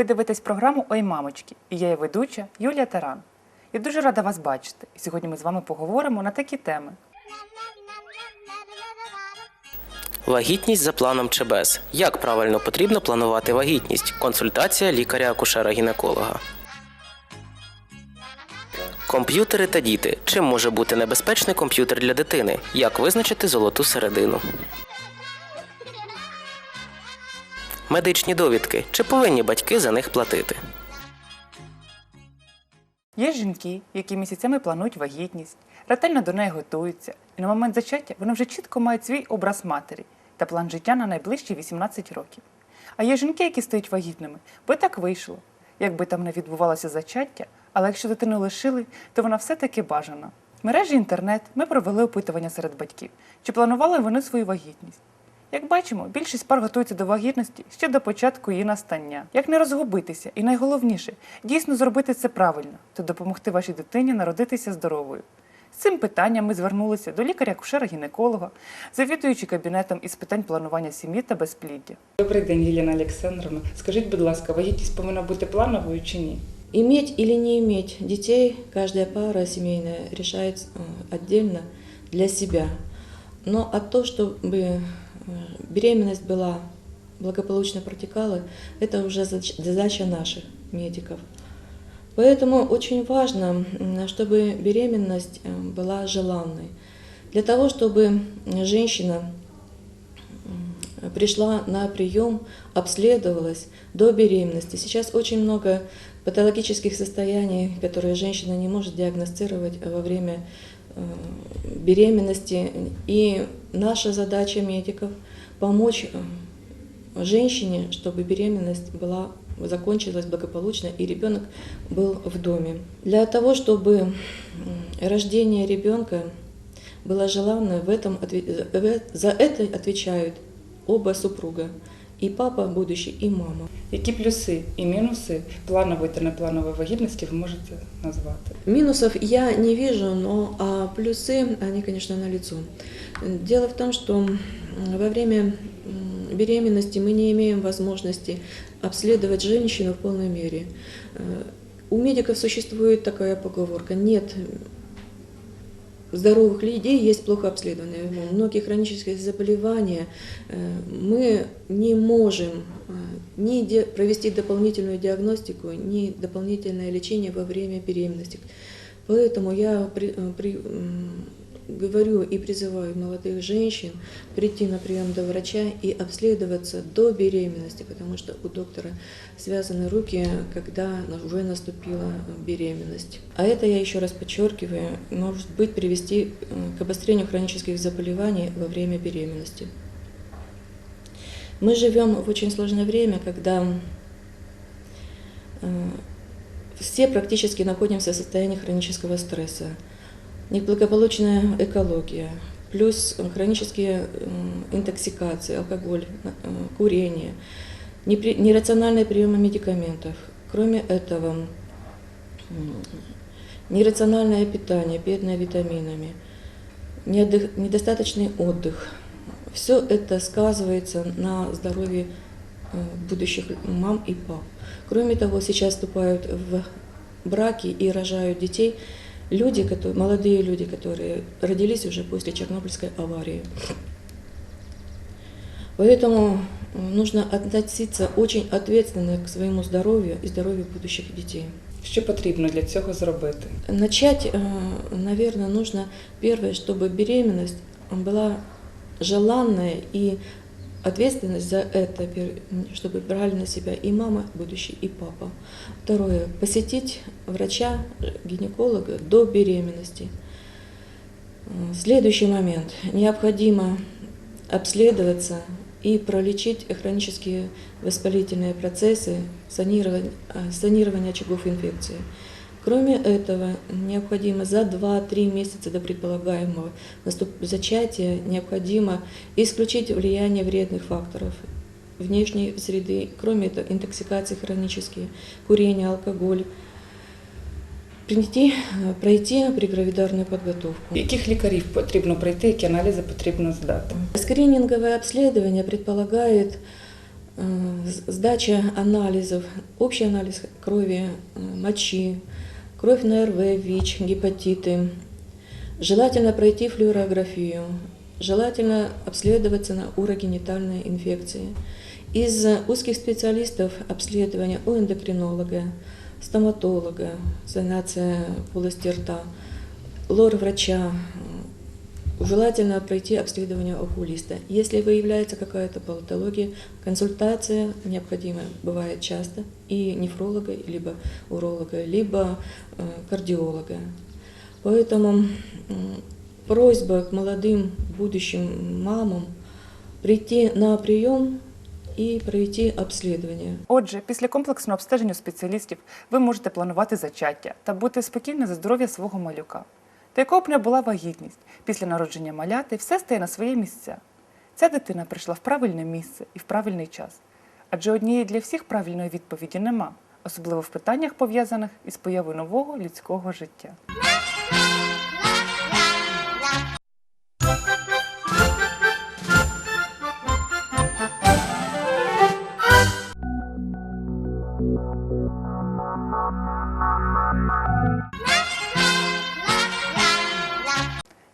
Ви дивитесь програму Ой, мамочки, і я її ведуча Юлія Таран. Я дуже рада вас бачити. І сьогодні ми з вами поговоримо на такі теми. Вагітність за планом ЧБС. Як правильно потрібно планувати вагітність? Консультація лікаря-акушера-гінеколога. Комп'ютери та діти. Чим може бути небезпечний комп'ютер для дитини? Як визначити золоту середину? Медичні довідки. Чи повинні батьки за них платити? Є жінки, які місяцями планують вагітність, ретельно до неї готуються, і на момент зачаття вони вже чітко мають свій образ матері та план життя на найближчі 18 років. А є жінки, які стають вагітними, бо так вийшло. Якби там не відбувалося зачаття, але якщо дитину лишили, то вона все-таки бажана. В мережі інтернет ми провели опитування серед батьків, чи планували вони свою вагітність. Як бачимо, більшість пар готується до вагітності ще до початку її настання. Як не розгубитися, і найголовніше дійсно зробити це правильно та допомогти вашій дитині народитися здоровою. З цим питанням ми звернулися до лікаря-акушера-гінеколога, завідуючи кабінетом із питань планування сім'ї та безпліддя. Добрий день, Єліна Олександровна. Скажіть, будь ласка, вагітність повинна бути плановою чи ні? Иметь или не иметь детей каждая пара семейная решает э, отдельно для себя. Но а то, чтобы э, беременность была благополучно протекала, это уже задача наших медиков. Поэтому очень важно, чтобы беременность э, была желанной. Для того, чтобы женщина пришла на прием, обследовалась до беременности. Сейчас очень много патологических состояний, которые женщина не может диагностировать во время э, беременности. И наша задача медиков помочь э, женщине, чтобы беременность была закончилась благополучно и ребенок был в доме. Для того, чтобы рождение ребенка было желанно, в этом, э, за это отвечают оба супруга, и папа будущий, и мама. Які плюси і мінуси планової та непланової вагітності ви можете назвати? Минусов я не вижу, но а плюсы, они, конечно, налицо. Дело в том, что м, во время м, беременности мы не имеем возможности обследовать женщину в полной мере. Э, У медиков существует такая поговорка: нет здоровых людей есть плохо обследованные. Многие хронические заболевания э, мы не можем э, ни де- провести дополнительную диагностику, ни дополнительное лечение во время беременности. Поэтому я при- э, при- м, говорю и призываю молодых женщин прийти на прием до врача и обследоваться до беременности, потому что у доктора связаны руки, когда уже наступила беременность. А это, я еще раз подчеркиваю, может быть привести э, к обострению хронических заболеваний во время беременности. Мы живем в очень сложное время, когда э, все практически находимся в состоянии хронического стресса. Неблагополучная экология, плюс хронические э, интоксикации, алкоголь, э, курение, нерациональные приемы медикаментов. Кроме этого, нерациональное питание, бедное витаминами, недостаточный отдых. Все это сказывается на здоровье э, будущих мам и пап. Кроме того, сейчас вступают в браки и рожают детей люди, которые, молодые люди, которые родились уже после Чернобыльской аварии. Поэтому э, нужно относиться очень ответственно к своему здоровью и здоровью будущих детей. Що потрібно для цього зробити? Начать, наверное, нужно первое, чтобы беременность была желанная и ответственность за это, чтобы брали на себя и мама будущий, и папа. Второе, посетить врача, гинеколога до беременности. Следующий момент. Необходимо обследоваться и пролечить хронические воспалительные процессы, санирование, э, санирование очагов инфекции. Кроме этого, необходимо за 2-3 месяца до предполагаемого наступ- зачатия необходимо исключить влияние вредных факторов внешней среды, кроме этого, интоксикации хронические, курение, алкоголь, прийти, э, пройти прегравидарную подготовку. Яких лікарів потрібно пройти, які аналізи потрібно здати? Скрининговое обследование предполагает э, с- сдача анализов, общий анализ крови, э, мочи, кровь на РВ, ВИЧ, гепатиты. Желательно пройти флюорографию, желательно обследоваться на урогенитальные инфекции. Из узких специалистов обследования у эндокринолога, стоматолога, санация полости рта, лор-врача, Желательно пройти обследование окулиста. Если выявляется какая-то патология, консультация необходима бывает часто и нефролога, либо уролога, либо э, кардиолога. Поэтому м, просьба к молодым будущим мамам прийти на прием и пройти обследование. Отже, після комплексного обстеження спеціалістів ви можете планувати зачаття та бути спокійні за здоров'я свого малюка. Та якою б не була вагітність, після народження маляти все стає на свої місця. Ця дитина прийшла в правильне місце і в правильний час. Адже однієї для всіх правильної відповіді нема, особливо в питаннях, пов'язаних із появою нового людського життя.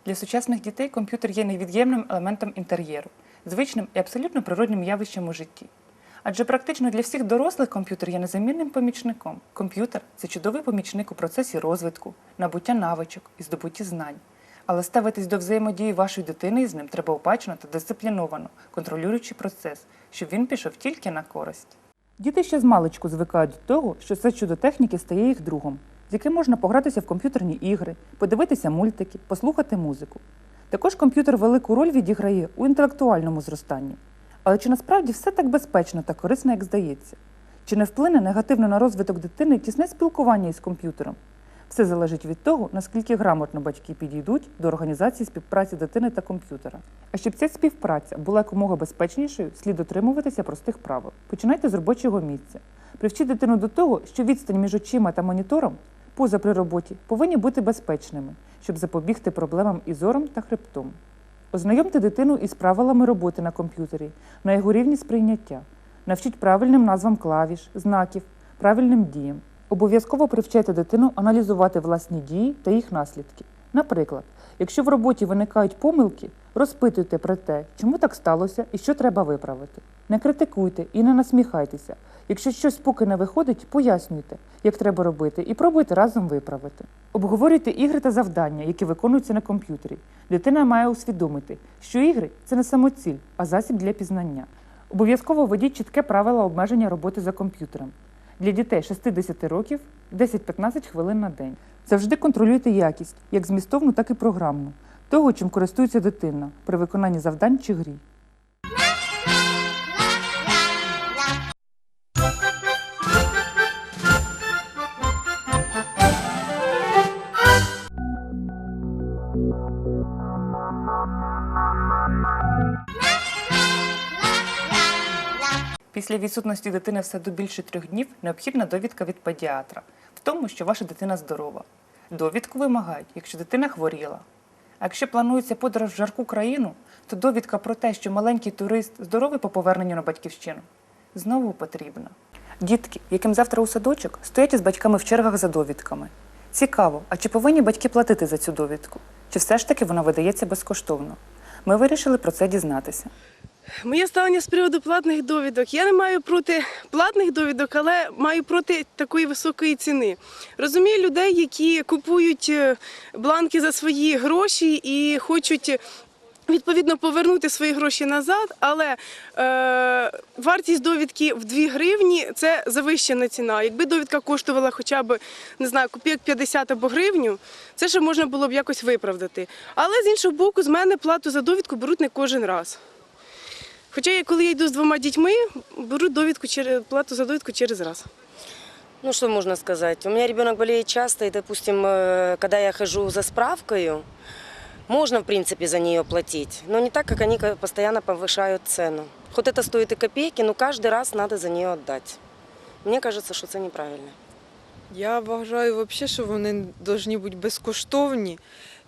Для сучасних дітей комп'ютер є невід'ємним елементом інтер'єру, звичним і абсолютно природним явищем у житті. Адже практично для всіх дорослих комп'ютер є незамінним помічником. Комп'ютер це чудовий помічник у процесі розвитку, набуття навичок і здобутті знань. Але ставитись до взаємодії вашої дитини із ним треба опачно та дисципліновано, контролюючи процес, щоб він пішов тільки на користь. Діти ще з маличку звикають до того, що це чудо техніки стає їх другом, з яким можна погратися в комп'ютерні ігри, подивитися мультики, послухати музику. Також комп'ютер велику роль відіграє у інтелектуальному зростанні. Але чи насправді все так безпечно та корисно, як здається? Чи не вплине негативно на розвиток дитини тісне спілкування із комп'ютером? Все залежить від того, наскільки грамотно батьки підійдуть до організації співпраці дитини та комп'ютера. А щоб ця співпраця була якомога безпечнішою, слід дотримуватися простих правил. Починайте з робочого місця. Привчіть дитину до того, що відстань між очима та монітором поза при роботі повинні бути безпечними, щоб запобігти проблемам із зором та хребтом. Ознайомте дитину із правилами роботи на комп'ютері, на його рівні сприйняття. Навчіть правильним назвам клавіш, знаків, правильним діям. Обов'язково привчайте дитину аналізувати власні дії та їх наслідки. Наприклад, якщо в роботі виникають помилки, розпитуйте про те, чому так сталося і що треба виправити. Не критикуйте і не насміхайтеся. Якщо щось поки не виходить, пояснюйте, як треба робити, і пробуйте разом виправити. Обговорюйте ігри та завдання, які виконуються на комп'ютері. Дитина має усвідомити, що ігри це не самоціль, а засіб для пізнання. Обов'язково введіть чітке правило обмеження роботи за комп'ютером. Для дітей 60 років 10-15 хвилин на день. Завжди контролюйте якість, як змістовну, так і програмну, того, чим користується дитина при виконанні завдань чи грі. Після відсутності дитини в саду більше трьох днів необхідна довідка від педіатра в тому, що ваша дитина здорова. Довідку вимагають, якщо дитина хворіла. А якщо планується подорож в жарку країну, то довідка про те, що маленький турист здоровий по поверненню на батьківщину, знову потрібна. Дітки, яким завтра у садочок, стоять із батьками в чергах за довідками. Цікаво, а чи повинні батьки платити за цю довідку? Чи все ж таки вона видається безкоштовно? Ми вирішили про це дізнатися. Моє ставлення з приводу платних довідок. Я не маю проти платних довідок, але маю проти такої високої ціни. Розумію людей, які купують е, бланки за свої гроші і хочуть. е, Відповідно, повернути свої гроші назад, але е, вартість довідки в 2 гривні це завищена ціна. Якби довідка коштувала хоча б не знаю, копійок 50 або гривню, це ще можна було б якось виправдати. Але з іншого боку, з мене плату за довідку беруть не кожен раз. Хоча я коли я йду з двома дітьми, беру довідку через плату за довідку через раз. Ну, что можно сказать? У меня ребенок болеет часто, и, допустим, э, когда я хожу за справкой, можно, в принципе, за нее платить, но не так, как они ка- постоянно повышают цену. Хоть это стоит и копейки, но каждый раз надо за нее отдать. Мне кажется, что это неправильно. Я вважаю взагалі, що вони повинні бути безкоштовні,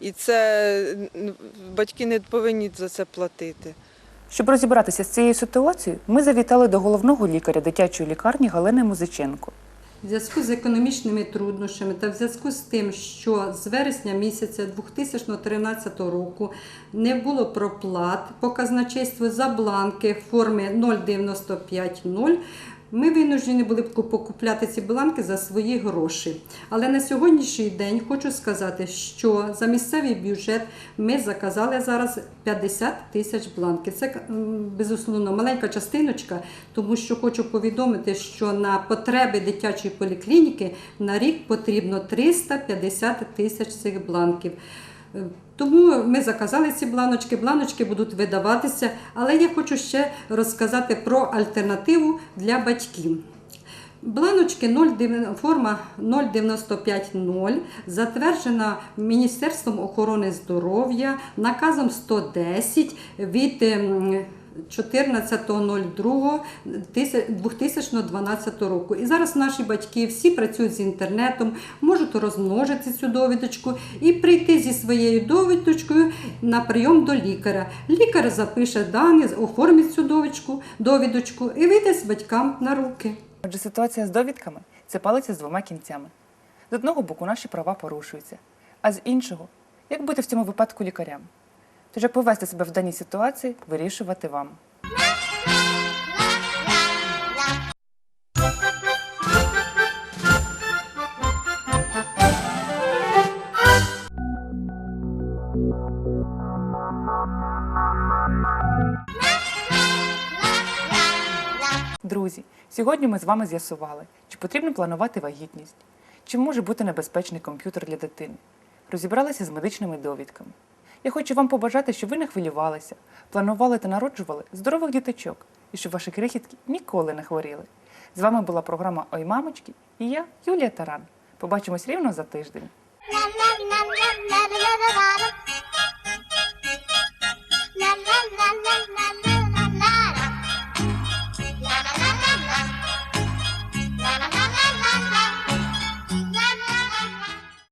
і це н- батьки не повинні за це платити. Щоб розібратися з цією ситуацією, ми завітали до головного лікаря дитячої лікарні Галини Музиченко. В зв'язку з економічними труднощами та в зв'язку з тим, що з вересня місяця 2013 року не було проплат по казначейству за бланки форми 095.0, ми винуждені були б покупляти ці бланки за свої гроші. Але на сьогоднішній день хочу сказати, що за місцевий бюджет ми заказали зараз 50 тисяч бланків. Це безусловно маленька частиночка, тому що хочу повідомити, що на потреби дитячої поліклініки на рік потрібно 350 тисяч цих бланків. Тому ми заказали ці бланочки. Бланочки будуть видаватися, але я хочу ще розказати про альтернативу для батьків. Бланочки 0, форма 095.0 затверджена Міністерством охорони здоров'я наказом 110 від ем, 14.02.2012 року. І зараз наші батьки всі працюють з інтернетом, можуть розмножити цю довідочку і прийти зі своєю довідочкою на прийом до лікаря. Лікар запише дані, оформить цю довідочку, довідочку і видасть батькам на руки. Отже, ситуація з довідками це палиця з двома кінцями. З одного боку наші права порушуються, а з іншого, як бути в цьому випадку лікарям? Тож як повести себе в даній ситуації, вирішувати вам. Друзі, сьогодні ми з вами з'ясували, чи потрібно планувати вагітність, чи може бути небезпечний комп'ютер для дитини. Розібралися з медичними довідками. Я хочу вам побажати, щоб ви не хвилювалися, планували та народжували здорових діточок і щоб ваші крихітки ніколи не хворіли. З вами була програма Ой, мамочки і я, Юлія Таран. Побачимось рівно за тиждень.